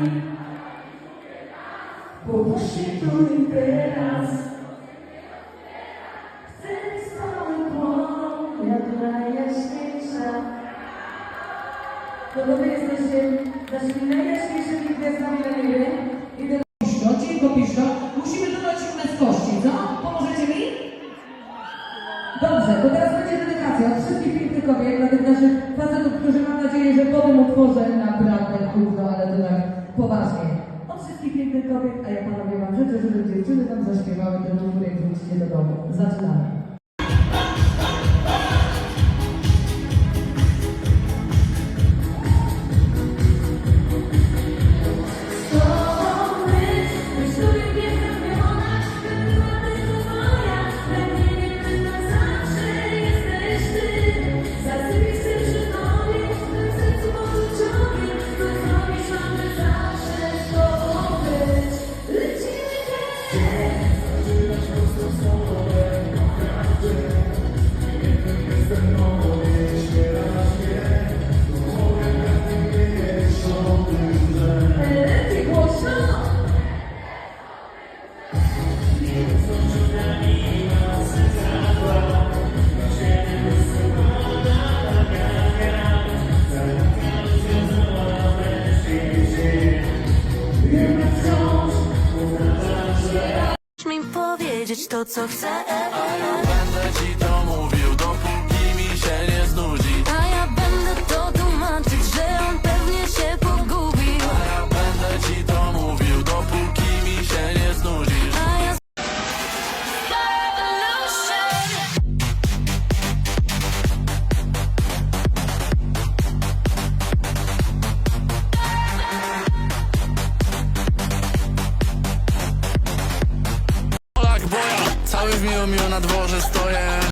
nami. Bóg przytuli teraz. Chcę z Tobą dłoń, jak najjaśniejsza. Podobnie jesteście naszymi najjaśniejszymi gwiazdami na niebie. Piszno, cienko piszno. Musimy dodać śródne z kości, co? Pomożecie mi? Dobrze, to teraz będzie dedykacja wszystkich pięknych dla tych naszych facetów, którzy mam nadzieję, że po tym utworze naprawdę kurwa, ale to tak poważnie. Od wszystkich pięknych kobiet, a ja panowie wam życzę, żeby dziewczyny wam zaśpiewały ten utwór, jak wrócicie do domu. Zaczynamy. Możesz mi powiedzieć to, co chcę. Będę ci to mówił, się nie znudzi. A ja będę to tłumaczyć, że on pewnie się pogubił. Ja będę ci to mówił, dopóki mi się nie znudzisz. A ja Polak boja, cały w miło miło na dworze stoję